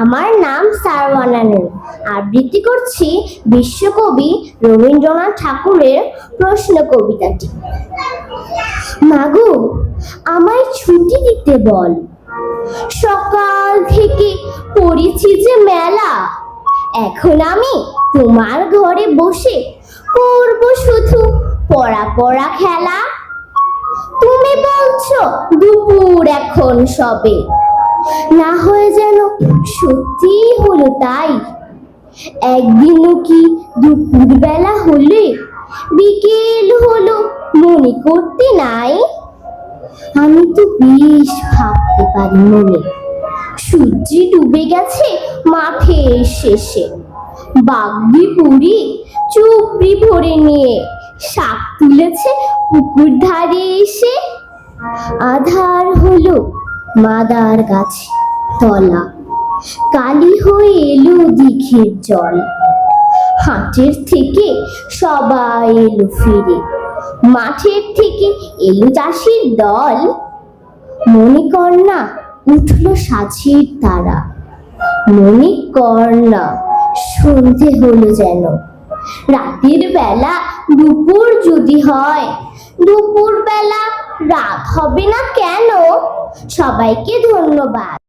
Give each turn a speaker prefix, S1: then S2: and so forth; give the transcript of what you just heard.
S1: আমার নাম সারওয়ানানুর আবৃত্তি করছি বিশ্বকবি রবীন্দ্রনাথ ঠাকুরের প্রশ্ন কবিতাটি। মাগো, আমায় ছুটি দিতে বল। সকাল থেকে পড়েছি যে মেলা। এখন আমি তোমার ঘরে বসে করব শুধু পড়া পড়া খেলা। তুমি বলছো দুপুর এখন সবে। না হয়ে যেন সত্যি হলো তাই। একদিনও কি দুপুর বেলা হলে বিকেল হলো, মনে করতে নাই? আমি তো বেশ ভাবতে পারি মনে। সূর্য ডুবে গেছে মাঠের শেষে। বাগদি পুরি চুপড়ি ভরে নিয়ে শাক তুলেছে পুকুর ধারে এসে। আধার হলো মাদার গাছে তলা। কালি হয়ে এলো দিঘির জল। হাটের থেকে সবাই এলো ফিরে। মাঠের থেকে এলো চাষির দল। কর না উঠল সাঝির তারা। কর না সন্ধে হলো যেন। রাতের বেলা দুপুর যদি হয়, দুপুর বেলা রাত হবে না কেন? সবাইকে ধন্যবাদ।